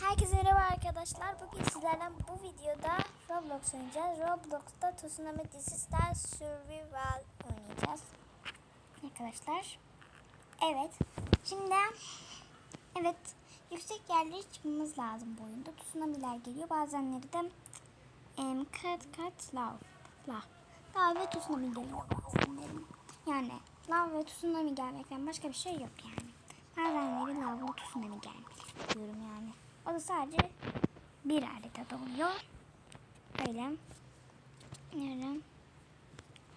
Herkese merhaba arkadaşlar. Bugün sizlerden bu videoda Roblox oynayacağız. Roblox'ta Tsunami Star Survival oynayacağız. Arkadaşlar. Evet. Şimdi evet yüksek yerlere çıkmamız lazım bu oyunda. Tsunami'ler geliyor. Bazenleri de em, kat kat lav. Lav. Lav ve tsunami geliyor bazenleri. Yani lav ve tsunami gelmekten başka bir şey yok yani. Bazenleri lav ve tsunami gelmek diyorum da sadece bir haritada oluyor. Öyle. Nerede?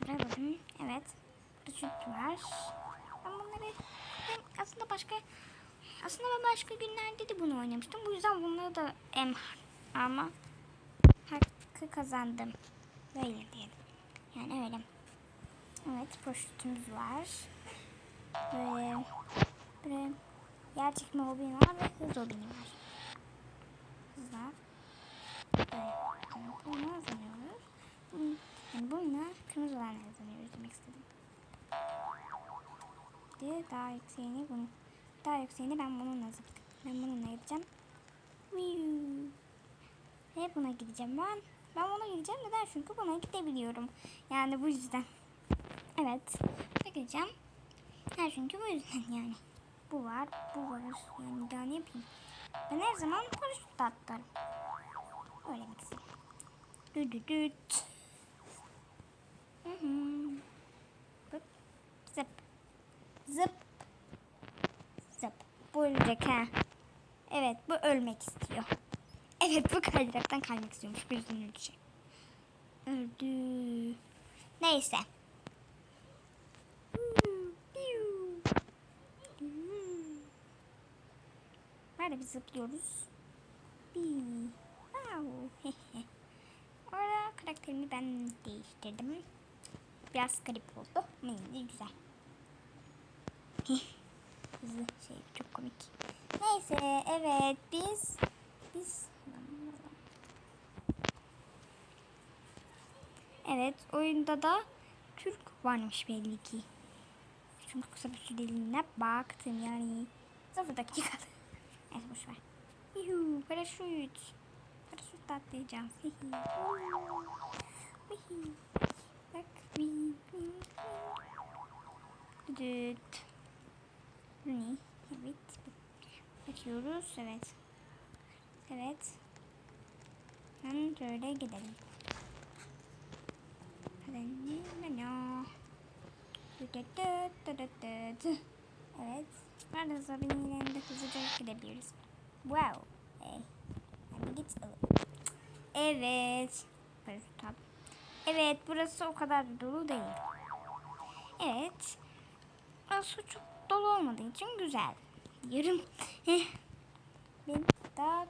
Buraya bakın. Evet. Süt var. Ben bunları ben aslında başka aslında ben başka günlerde de bunu oynamıştım. Bu yüzden bunları da em ama hakkı kazandım. Böyle diyelim. Yani öyle. Evet, poşetimiz var. Böyle, böyle yer çekme hobim var ve hız hobim var. Evet. Bunu hazırlıyoruz. Bunu- Yani bununla kırmızı olanı hazırlıyoruz demek istedim. Bir daha yükseğini bunu. Daha yükseğini ben bununla hazırladım. Ben bununla gideceğim. Ve buna gideceğim ben. Ben buna gideceğim. Neden? Çünkü buna gidebiliyorum. Yani bu yüzden. Evet. Gideceğim. Ha çünkü bu yüzden yani. Bu var, bu var. Yani daha ne yapayım? Ben her zaman paraşütle atlarım. Öyle bir kızım. Düdüdüt. Hı hı. Zıp. Zıp. Zıp. Bu ölecek ha. Evet bu ölmek istiyor. Evet bu kaydıraktan kaymak istiyormuş. Yüzden ölecek. Öldü. Neyse. Böyle bir zıplıyoruz. Bir. Wow. Orada karakterimi ben değiştirdim. Biraz garip oldu ama yine güzel. Hızlı şey çok komik. Neyse evet biz biz Evet oyunda da Türk varmış belli ki. Çünkü kısa bir süreliğine baktım yani. Sıfır dakika. Evet boş ver. Yuhu paraşüt. Paraşüt atlayacağız. Bak. Düt. Ne? Evet. Bakıyoruz. Evet. Evet. Ben böyle gidelim. Evet. Nerede hızlı binilerinde hızlıca gidebiliriz. Wow. Hey. Hadi git. Evet. Tab. Evet burası o kadar da dolu değil. Evet. Burası çok dolu olmadığı için güzel. Yarım. Heh. Ben daha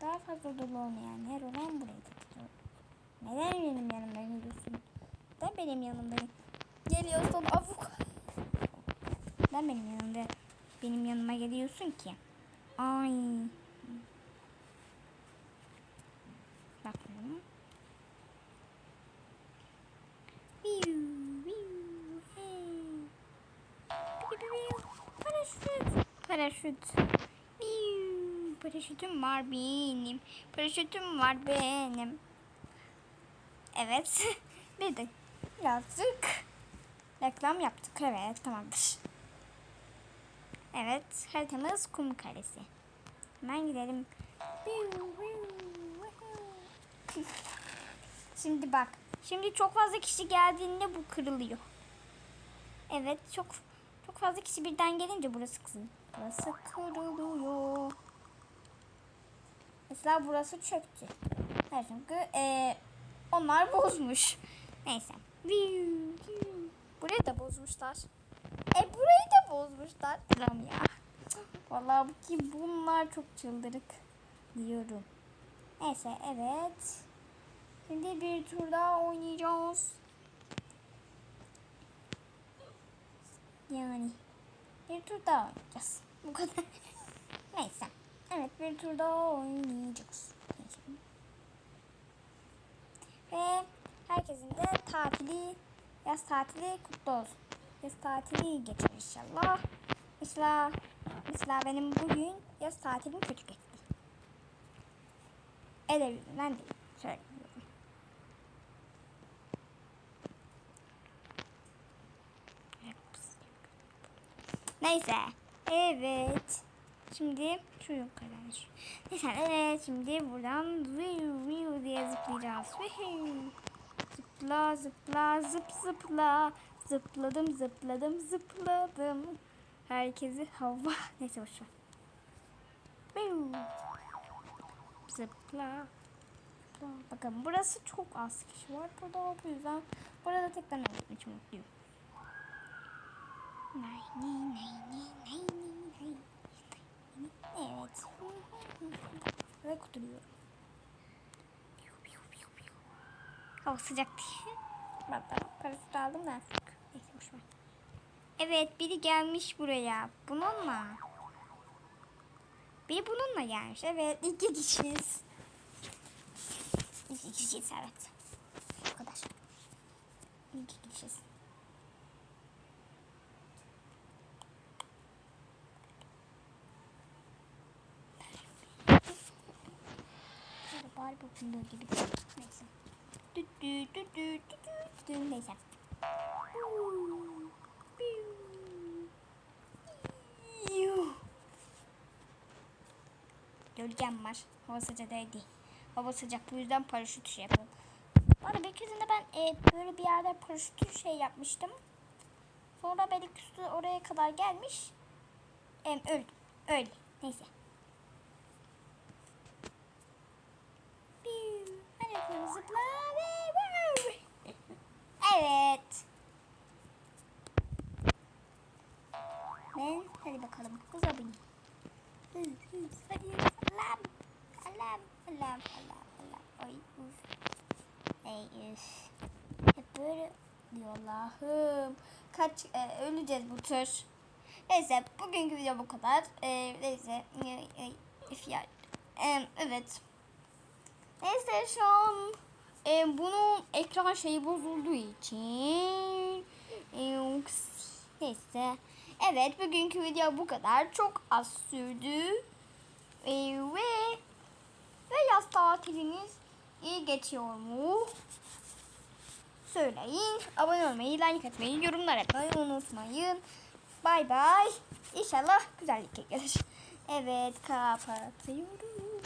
daha fazla dolu olmayan yer olan burayı tutuyorum. Neden benim yanımda geliyorsun? Neden benim yanımda geliyorsun avuk? Neden benim yanımda benim yanıma geliyorsun ki? Ay. Bakalım. Paraşüt. Paraşüt. Paraşütüm var benim. Paraşütüm var benim. Evet. Bir de birazcık reklam yaptık. Evet tamamdır. Evet haritamız kum karesi. Hemen gidelim. Şimdi bak. Şimdi çok fazla kişi geldiğinde bu kırılıyor. Evet çok çok fazla kişi birden gelince burası kızım. Burası kırılıyor. Mesela burası çöktü. Hayır çünkü e, onlar bozmuş. Neyse. Burayı da bozmuşlar. E burayı da bozmuşlar. Lan ya. Vallahi ki bunlar çok çıldırık diyorum. Neyse evet. Şimdi bir tur daha oynayacağız. Yani bir tur daha oynayacağız. Bu kadar. Neyse. Evet bir tur daha oynayacağız. Ve herkesin de tatili, yaz tatili kutlu olsun. Yaz tatili geçer inşallah. Mesela, mesela benim bugün yaz tatilim kötü geçti. Edebilmem değil. Söylemiyorum. Neyse. Evet. Şimdi şu yukarıdan. Neyse evet şimdi buradan viu viu diye zıplayacağız. Viu. Zıpla zıpla zıp zıpla. Zıpladım zıpladım zıpladım. Herkesi hava. Neyse boşver. Zıpla. Bakın burası çok az kişi var burada o yüzden burada tek ben olduğum için mutluyum. Evet. Ve kuduruyorum. Hava sıcak diye. Ben ben parası da aldım da. Neyse boş ver. Evet biri gelmiş buraya. Bununla. Biri bununla gelmiş. Evet iki kişiyiz. İki kişiyiz evet. Bu kadar. İki kişiyiz. Bari bu gibi. Neyse. Neyse. Gölgem var. Hava sıcak değil. Hava sıcak. Bu yüzden paraşüt şey yapıyorum. Bu arada bir keresinde ben e, böyle bir yerde paraşütü şey yapmıştım. Sonra benim üstü oraya kadar gelmiş. Em, öldüm. Öyle. Neyse. Bakalım zıpla ve vur. Evet. Ben hadi bakalım hıza bin. Hız hız hadi alam. Alam alam alam alam. Ay uf. Üf. Hep böyle diyor Allah'ım. Kaç e, öleceğiz bu tür. Neyse bugünkü video bu kadar. E, neyse. E, e. E, evet. Neyse şu an e, bunun ekran şeyi bozulduğu için e, neyse. Evet bugünkü video bu kadar. Çok az sürdü. E, ve ve yaz tatiliniz geçiyor mu? Söyleyin. Abone olmayı, like atmayı, yorumlar atmayı unutmayın. Bay bay. İnşallah güzellik gelir. Evet kapatıyorum.